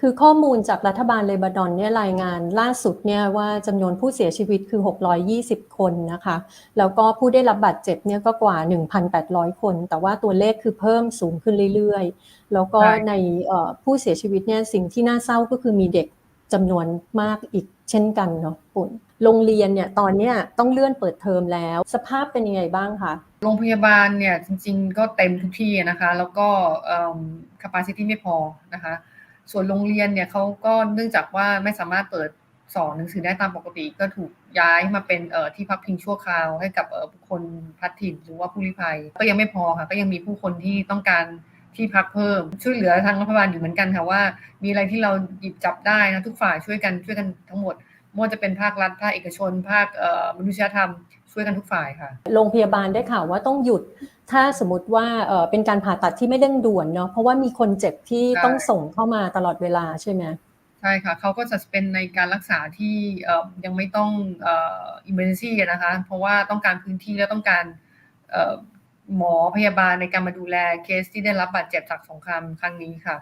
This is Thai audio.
คือข้อมูลจากรัฐบาลเลบานอนเนี่ยรายงานล่าสุดเนี่ยว่าจำนวนผู้เสียชีวิตคือ 620 คนนะคะ แล้วก็ผู้ได้รับบาดเจ็บเนี่ยก็กว่า 1,800 คน แต่ว่าตัวเลขคือเพิ่มสูงขึ้นเรื่อยๆ แล้วก็ใช่ในเอ่อผู้เสียชีวิตเนี่ยสิ่งที่น่าเศร้าก็คือมีเด็กจำนวนมากอีกเช่นกันเนาะปุ่นโรงเรียนเนี่ยตอนเนี้ยต้องเลื่อนเปิดเทอมแล้ว สภาพเป็นยังไงบ้างคะโรงพยาบาลเนี่ยจริงๆ ก็เต็มทุกที่นะคะ แล้วก็เอ่อ capacity ไม่พอนะคะ ส่วนโรงเรียนเนี่ยเขาก็เนื่องจากว่าไม่สามารถเปิดสอนหนังสือได้ตามปกติ ก็ถูกย้ายมาเป็นเอ่อที่พักพิงชั่วคราวให้กับเอ่อบุคคลพัดถิ่นหรือว่าผู้ลี้ภัย ก็ยังไม่พอค่ะ ก็ยังมีผู้คนที่ต้องการที่พักเพิ่ม ช่วยเหลือทางรัฐบาลอยู่เหมือนกันค่ะว่า มีอะไรที่เราหยิบจับได้นะทุกฝ่ายช่วยกันช่วยกันทั้งหมดไม่ว่าจะเป็นภาครัฐภาคเอกชน ภาคเอ่อมนุษยธรรมช่วยกันทุกฝ่ายค่ะ โรงพยาบาลได้ข่าวว่าต้องหยุด ถ้าสมมติว่าเอ่อเป็นการผ่าตัดที่ไม่เร่งด่วนเนาะเพราะว่ามีคนเจ็บที่ใช่ต้องส่งเข้ามาตลอดเวลาใช่ไหมใช่ค่ะเขาก็จะเป็นในการรักษาที่เอ่อยังไม่ต้องเอ่อ emergency อะนะคะ เพราะว่าต้องการพื้นที่และต้องการเอ่อหมอพยาบาลในการมาดูแลเคสที่ได้รับบาดเจ็บจากสงครามครั้งนี้ค่ะ